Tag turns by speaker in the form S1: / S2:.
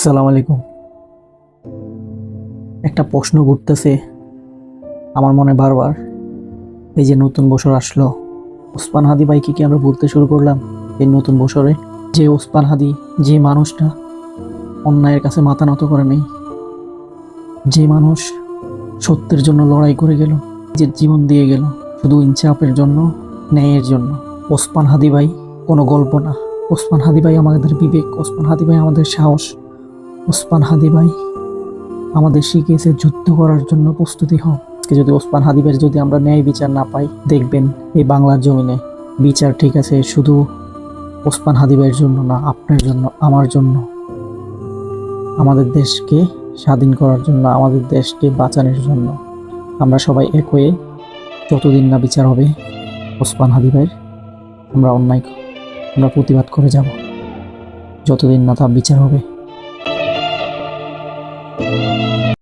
S1: আসসালামু আলাইকুম। একটা প্রশ্ন ঘুরতেছে আমার মনে বারবার। এই যে নতুন বছর আসলো, ওসমান হাদি ভাইকে কি আমরা বলতে শুরু করলাম এই নতুন বছরে? যে ওসমান হাদি, যে মানুষটা অন্যায়ের কাছে মাথা নত করে নেই, যে মানুষ সত্যের জন্য লড়াই করে গেল যে জীবন দিয়ে গেল, শুধু ইনসাফের জন্য, ন্যায়ের জন্য। ওসমান হাদি ভাই, কোনো গল্প না। ওসমান হাদি ভাই আমাদের বিবেক, ওসমান হাদি ভাই আমাদের সাহস ওসমান হাদি ভাই, আমাদের শিখিয়েছে যুদ্ধ করার জন্য প্রস্তুতি হও। আজকে যদি ওসমান হাদিবের যদি আমরা ন্যায় বিচার না পাই, দেখবেন এই বাংলার জমিনে বিচার ঠিক আছে, শুধু ওসমান হাদিবের জন্য না, আপনার জন্য, আমার জন্য। আমাদের দেশকে স্বাধীন করার জন্য, আমাদের দেশকে বাঁচানোর জন্য আমরা সবাই এক হয়ে যতদিন না বিচার হবে ওসমান হাদিবের আমরা অন্যায়, আমরা প্রতিবাদ করে যাব। যতদিন না তার বিচার হবে।